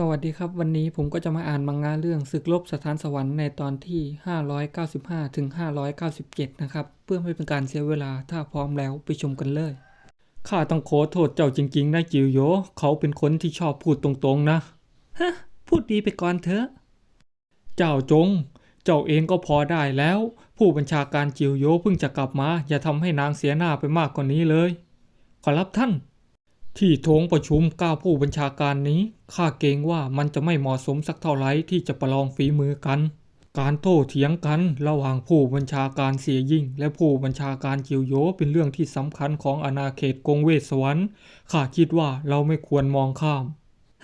สวัสดีครับวันนี้ผมก็จะมาอ่านมังงะเรื่องศึกลบสถานสวรรค์ในตอนที่ 595ถึง597 นะครับ เพื่อไม่เป็นการเสียเวลาถ้าพร้อมแล้วไปชมกันเลย ข้าต้องขอโทษเจ้าจริงๆนะจิวโย เขาเป็นคนที่ชอบพูดตรงๆนะ ฮะ พูดดีไปก่อนเถอะ เจ้าจง เจ้าเองก็พอได้แล้ว ผู้บัญชาการจิวโยเพิ่งจะกลับมา อย่าทำให้นางเสียหน้าไปมากกว่านี้เลย ขอรับท่าน ที่โถงประชุมก้าผู้บัญชาการนี้ข้าเกรงว่ามันจะไม่เหมาะสมสักเท่าไหร่ที่จะประลองฝีมือกัน การโต้เถียงกันระหว่างผู้บัญชาการเสียยิ่ง และผู้บัญชาการจิวโยเป็นเรื่องที่สำคัญของอาณาเขตกงเวสวรรค์ข้าคิดว่าเราไม่ควรมองข้าม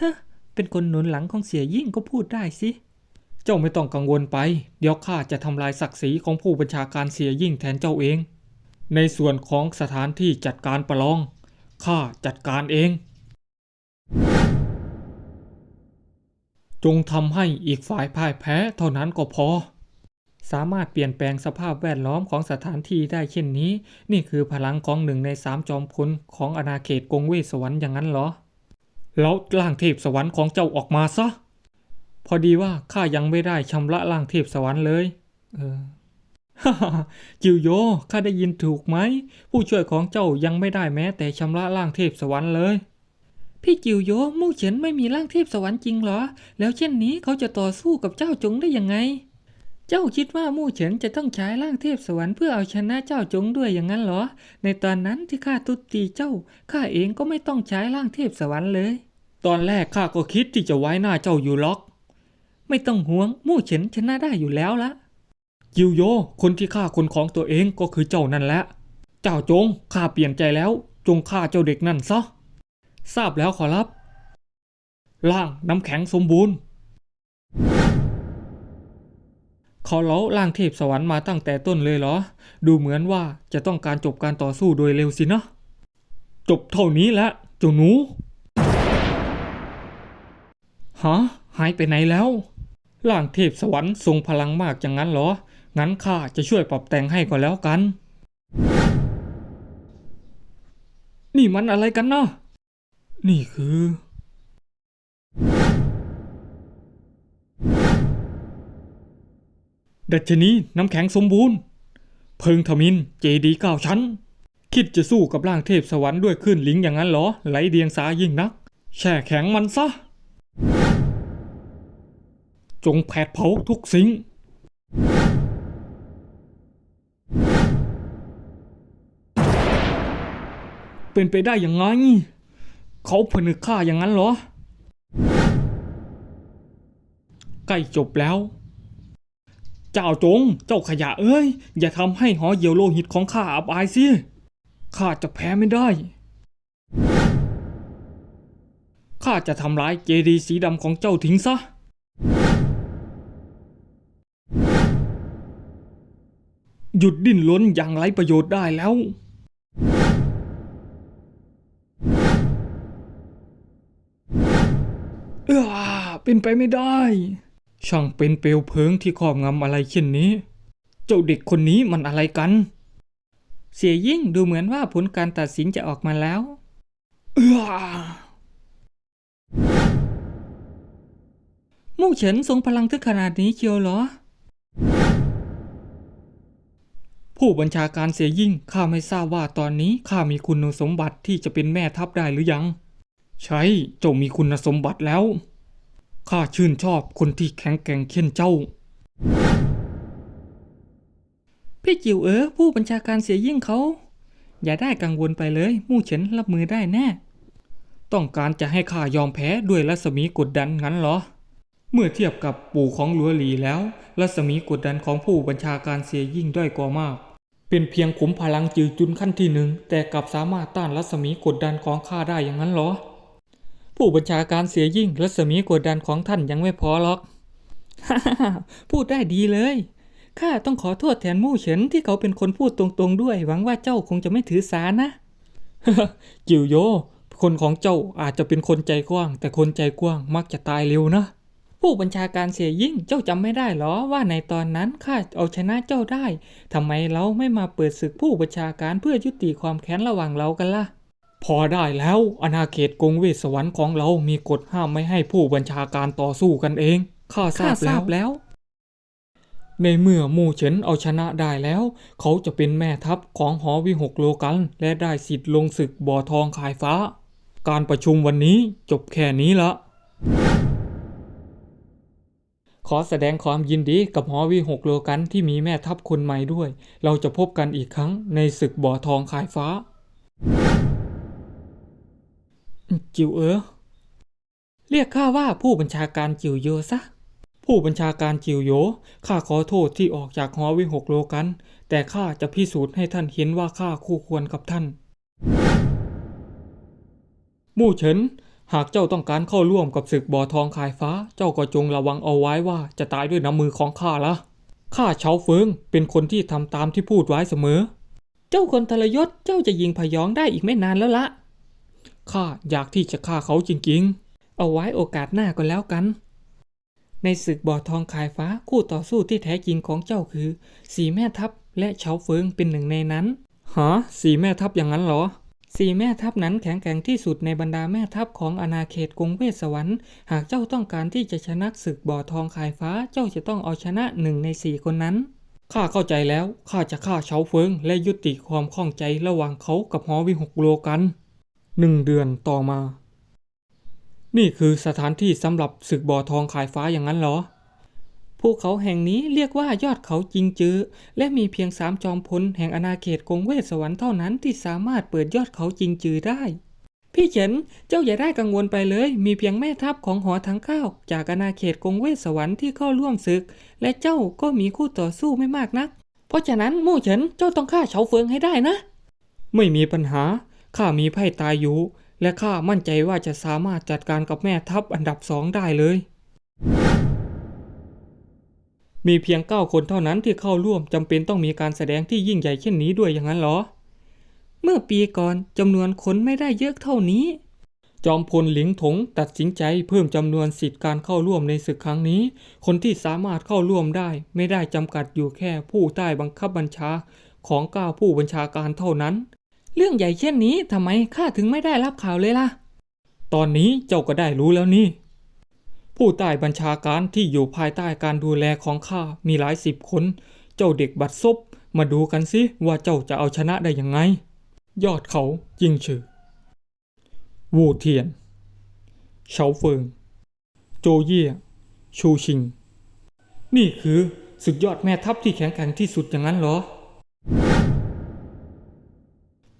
ฮะเป็นคนหนุนหลังของเสียยิ่งก็พูดได้สิ เจ้าไม่ต้องกังวลไป เดี๋ยวข้าจะทำลายศักดิ์ศรีของผู้บัญชาการเสียยิ่งแทนเจ้าเอง ในส่วนของสถานที่จัดการประลอง ข้าจัดการเอง จงทำให้อีกฝ่ายพ่ายแพ้เท่านั้นก็พอ สามารถเปลี่ยนแปลงสภาพแวดล้อมของสถานที่ได้เช่นนี้ นี่คือพลังของหนึ่งในสามจอมพลของอาณาเขตกงเวสวรรค์อย่างนั้นเหรอ แล้วร่างเทพสวรรค์ของเจ้าออกมาซะ พอดีว่าข้ายังไม่ได้ชำระร่างเทพสวรรค์เลย เออ จิวโย ข้าได้ยินถูกไหม ผู้ช่วยของเจ้ายังไม่ได้แม้แต่ชำระร่างเทพสวรรค์เลย พี่จิวโยมู่เฉินไม่มีร่างเทพสวรรค์จริงเหรอ แล้วเช่นนี้เขาจะต่อสู้กับเจ้าจงได้ยังไง เจ้าคิดว่ามู่เฉินจะต้องใช้ร่างเทพสวรรค์เพื่อเอาชนะเจ้าจงด้วยอย่างนั้นเหรอ ในตอนนั้นที่ข้าทุบตีเจ้า ข้าเองก็ไม่ต้องใช้ร่างเทพสวรรค์เลย ตอนแรกข้าก็คิดที่จะไว้หน้าเจ้าอยู่ล็อก ไม่ต้องห่วงมู่เฉินชนะได้อยู่แล้วละ จิวโย คนที่ฆ่าคนของตัวเองก็คือเจ้านั่นแหละ เจ้าจง ข้าเปลี่ยนใจแล้ว จงฆ่าเจ้าเด็กนั่นซะ ทราบแล้วขอรับ ล่างน้ำแข็งสมบูรณ์ เขาเล้าล่างเทพสวรรค์มาตั้งแต่ต้นเลยเหรอ ดูเหมือนว่าจะต้องการจบการต่อสู้โดยเร็วสินะ จบเท่านี้และเจ้าหนู ฮะ หายไปไหนแล้วร่างเทพสวรรค์ทรงพลังมากอย่างนั้นเหรอ งั้นข้าจะช่วยปรับแต่งให้ก็แล้วกัน นี่มันอะไรกันเนาะนี่คือ ดัชนีน้ำแข็งสมบูรณ์ เพิงทมินเจดีเก้าชั้น คิดจะสู้กับร่างเทพสวรรค์ด้วยคลื่นลิงอย่างนั้นเหรอ ไหลเดียงสายิ่งนัก แช่แข็งมันซะ จงแผดเผาทุกสิ่ง เป็นไปได้ยังไง เขาผนึกฆ่าอย่างนั้นเหรอ ใกล้จบแล้ว เจ้าจง เจ้าขยะเอ้ย อย่าทำให้หอเหยี่ยวโลหิตของข้าอับอายสิ ข้าจะแพ้ไม่ได้ ข้าจะทำร้ายเจดีย์สีดำของเจ้าทิ้งซะหยุดดิ้นล้นอย่างไร้ประโยชน์ได้แล้ว เออเป็นไปไม่ได้ ช่างเป็นเปลวเพลิงที่ครอบงำอะไรเช่นนี้ เจ้าเด็กคนนี้มันอะไรกัน เสียยิ่งดูเหมือนว่าผลการตัดสินจะออกมาแล้วเออมู่เฉินทรงพลังถึงขนาดนี้เชียวเหรอ ผู้บัญชาการเสียยิ่งข้าไม่ทราบว่าตอนนี้ข้ามีคุณสมบัติที่จะเป็นแม่ทัพได้หรือยัง ใช่เจ้ามีคุณสมบัติแล้ว ข้าชื่นชอบคนที่แข็งแกร่งเช่นเจ้า พี่จิ๋วเอ๋อผู้บัญชาการเสียยิ่งเขา อย่าได้กังวลไปเลย มู่เฉินรับมือได้แน่ ต้องการจะให้ข้ายอมแพ้ด้วยรัศมีกดดันงั้นเหรอ เมื่อเทียบกับปู่ของหลัวหลีแล้ว รัศมีกดดันของผู้บัญชาการเสียยิ่งด้อยกว่ามากเป็นเพียงขุมพลังจืดจุนขั้นที่หนึ่งแต่กลับสามารถต้านรัศมีกดดันของข้าได้อย่างนั้นเหรอ ผู้บัญชาการเสียยิ่งรัศมีกดดันของท่านยังไม่พอหรอก พูดได้ดีเลย ข้าต้องขอโทษแทนมู่เฉินที่เขาเป็นคนพูดตรงๆด้วย หวังว่าเจ้าคงจะไม่ถือสานะ จิวโย คนของเจ้าอาจจะเป็นคนใจกว้าง แต่คนใจกว้างมักจะตายเร็วนะ ผู้บัญชาการเสียยิ่งเจ้าจำไม่ได้หรอว่าในตอนนั้นข้าเอาชนะเจ้าได้ทำไมเราไม่มาเปิดศึกผู้บัญชาการเพื่อยุติความแค้นระหว่างเรากันล่ะ พอได้แล้วอาณาเขตกงเวทสวรรค์ของเรามีกฎห้ามไม่ให้ผู้บัญชาการต่อสู้กันเอง ข้าทราบแล้วในเมื่อหมู่เฉินเอาชนะได้แล้ว เขาจะเป็นแม่ทัพของหอวิหกโลกัน และได้สิทธิ์ลงศึกบ่อทองขายฟ้า การประชุมวันนี้จบแค่นี้ละ ขอแสดงความยินดีกับหอวิหกโลกันที่มีแม่ทัพคนใหม่ด้วย เราจะพบกันอีกครั้งในศึกบ่อทองขายฟ้า จิวเออเรียกข้าว่าผู้บัญชาการจิวโยซะ ผู้บัญชาการจิวโยข้าขอโทษที่ออกจากหอวิหกโลกัน แต่ข้าจะพิสูจน์ให้ท่านเห็นว่าข้าคู่ควรกับท่านมู่เฉินหากเจ้าต้องการเข้าร่วมกับศึกบ่อทองขายฟ้า เจ้าก็จงระวังเอาไว้ว่าจะตายด้วยน้ำมือของข้าละข้าเฉาเฟิงเป็นคนที่ทำตามที่พูดไว้เสมอ เจ้าคนทรยศเจ้าจะยิงพยองได้อีกไม่นานแล้วละ ข้าอยากที่จะฆ่าเขาจริงๆ เอาไว้โอกาสหน้าก็แล้วกัน ในศึกบ่อทองขายฟ้าคู่ต่อสู้ที่แท้จริงของเจ้าคือ สีแม่ทัพและเฉาเฟิงเป็นหนึ่งในนั้นฮะสีแม่ทัพอย่างนั้นเหรอ สีแม่ทัพนั้นแข็งแกร่งที่สุดในบรรดาแม่ทัพของอาณาเขตกรุงเวสสวรรค์ หากเจ้าต้องการที่จะชนะศึกบ่อทองขายฟ้าเจ้าจะต้องเอาชนะหนึ่งในสี่คนนั้นข้าเข้าใจแล้วข้าจะฆ่าเฉาเฟิงและยุติความข้องใจระหว่างเขากับหอวิหกโลกัน หนึ่งเดือนต่อมา นี่คือสถานที่สำหรับศึกบ่อทองขายฟ้าอย่างนั้นเหรอ ภูเขาแห่งนี้เรียกว่ายอดเขาจิงจือ และมีเพียงสามจอมพลแห่งอาณาเขตกงเวสวรรค์เท่านั้นที่สามารถเปิดยอดเขาจิงจือได้ พี่เฉินเจ้าอย่าได้กังวลไปเลย มีเพียงแม่ทัพของหอทั้งเก้าจากอาณาเขตกงเวสสวรรค์ที่เข้าร่วมศึก และเจ้าก็มีคู่ต่อสู้ไม่มากนัก เพราะฉะนั้นมู่เฉินเจ้าต้องฆ่าเฉาเฟิงให้ได้นะ ไม่มีปัญหา ข้ามีไพ่ตายอยู่ และข้ามั่นใจว่าจะสามารถจัดการกับแม่ทัพอันดับสองได้เลย มีเพียงเก้าคนเท่านั้นที่เข้าร่วมจำเป็นต้องมีการแสดงที่ยิ่งใหญ่เช่นนี้ด้วยอย่างนั้นเหรอ เมื่อปีก่อนจำนวนคนไม่ได้เยอะเท่านี้ จอมพลหลิงถงตัดสินใจเพิ่มจำนวนสิทธิการเข้าร่วมในศึกครั้งนี้ คนที่สามารถเข้าร่วมได้ ไม่ได้จำกัดอยู่แค่ผู้ใต้บังคับบัญชาของเก้าผู้บัญชาการเท่านั้น เรื่องใหญ่เช่นนี้ทำไมข้าถึงไม่ได้รับข่าวเลยล่ะ ตอนนี้เจ้าก็ได้รู้แล้วนี่ ผู้ใต้บัญชาการที่อยู่ภายใต้การดูแลของข้ามีหลายสิบคน เจ้าเด็กบัดซบมาดูกันสิว่าเจ้าจะเอาชนะได้ยังไง ยอดเขาจิงชื่อ วูเทียน เฉาเฟิง โจเย่ชูชิง นี่คือสุดยอดแม่ทัพที่แข็งแกร่งที่สุดอย่างนั้นเหรอ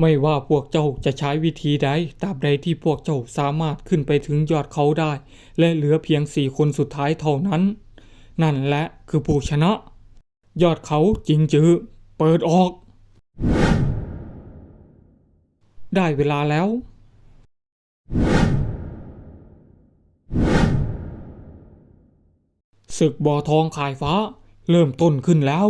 ไม่ว่าพวกเจ้าจะใช้วิธีใดตราบใดที่พวกเจ้าสามารถขึ้นไปถึงยอดเขาได้ และเหลือเพียงสี่คนสุดท้ายเท่านั้น นั่นแหละคือผู้ชนะ ยอดเขาจริงจือเปิดออก ได้เวลาแล้ว ศึกบ่อทองขายฟ้า เริ่มต้นขึ้นแล้ว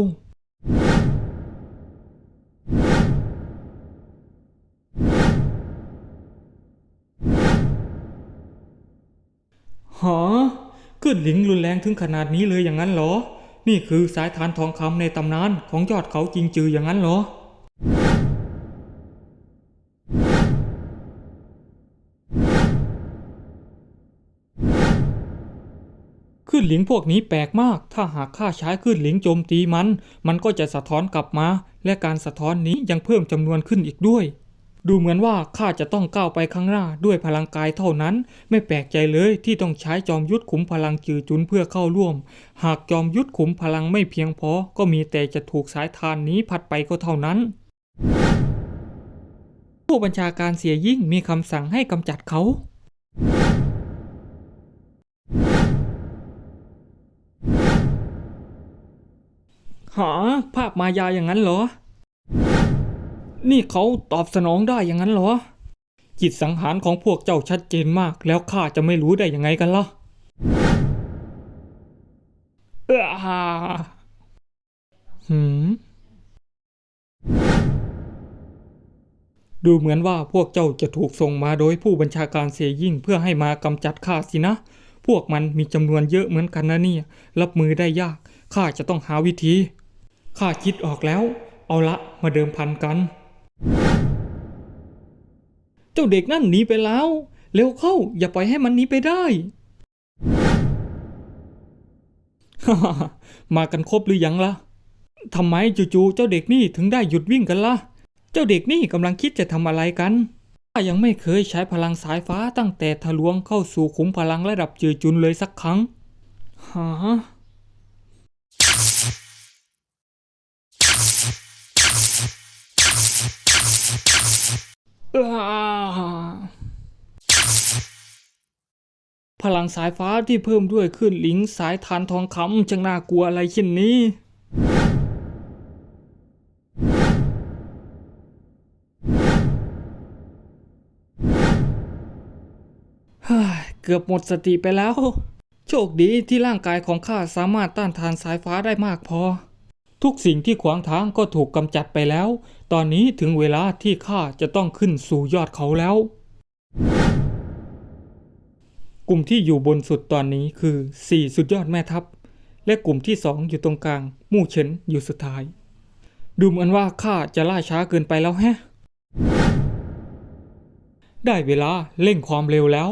หาขึ้นหลิงรุนแรงถึงขนาดนี้เลยอย่างนั้นเหรอ นี่คือสายฐานทองคำในตำนานของยอดเขาจริงจืออย่างนั้นเหรอ ขึ้นหลิงพวกนี้แปลกมาก ถ้าหากข้าใช้ขึ้นหลิงโจมตีมัน มันก็จะสะท้อนกลับมา และการสะท้อนนี้ยังเพิ่มจำนวนขึ้นอีกด้วย ดูเหมือนว่าข้าจะต้องก้าวไปข้างหน้าด้วยพลังกายเท่านั้น ไม่แปลกใจเลยที่ต้องใช้จอมยุทธขุมพลังจือจุนเพื่อเข้าร่วม หากจอมยุทธขุมพลังไม่เพียงพอ ก็มีแต่จะถูกสายทานนี้พัดไปก็เท่านั้น ผู้บัญชาการเสียยิ่งมีคำสั่งให้กำจัดเขาหาภาพมายาอย่างนั้นเหรอ นี่เขาตอบสนองได้อย่างนั้นเหรอ จิตสังหารของพวกเจ้าชัดเจนมากแล้วข้าจะไม่รู้ได้ยังไงกันล่ะเออหืมดูเหมือนว่าพวกเจ้าจะถูกส่งมาโดยผู้บัญชาการเสียยิ่งเพื่อให้มากำจัดข้าสินะ พวกมันมีจำนวนเยอะเหมือนกันนะเนี่ย รับมือได้ยาก ข้าจะต้องหาวิธี ข้าคิดออกแล้ว เอาละมาเดิมพันกัน เจ้าเด็กนั่นหนีไปแล้ว เร็วเข้า อย่าปล่อยให้มันหนีไปได้มากันครบหรือยังล่ะทำไมจู่ๆเจ้าเด็กนี่ถึงได้หยุดวิ่งกันล่ะ เจ้าเด็กนี่กำลังคิดจะทำอะไรกันข้ายังไม่เคยใช้พลังสายฟ้าตั้งแต่ทะลวงเข้าสู่ขุมพลังระดับจือจุนเลยสักครั้ง ฮะ พลังสายฟ้าที่เพิ่มด้วยขึ้นหลิงสายทานทองคำจังน่ากลัวอะไรเช่นนี้เฮ้ยเกือบหมดสติไปแล้ว โชคดีที่ร่างกายของข้าสามารถต้านทานสายฟ้าได้มากพอ ทุกสิ่งที่ขวางทางก็ถูกกำจัดไปแล้ว ตอนนี้ถึงเวลาที่ข้าจะต้องขึ้นสู่ยอดเขาแล้ว กลุ่มที่อยู่บนสุดตอนนี้คือ 4 สุดยอดแม่ทัพ และกลุ่มที่ 2 อยู่ตรงกลาง มู่เฉินอยู่สุดท้าย ดูเหมือนว่าข้าจะล่าช้าเกินไปแล้วแฮะ ได้เวลาเร่งความเร็วแล้ว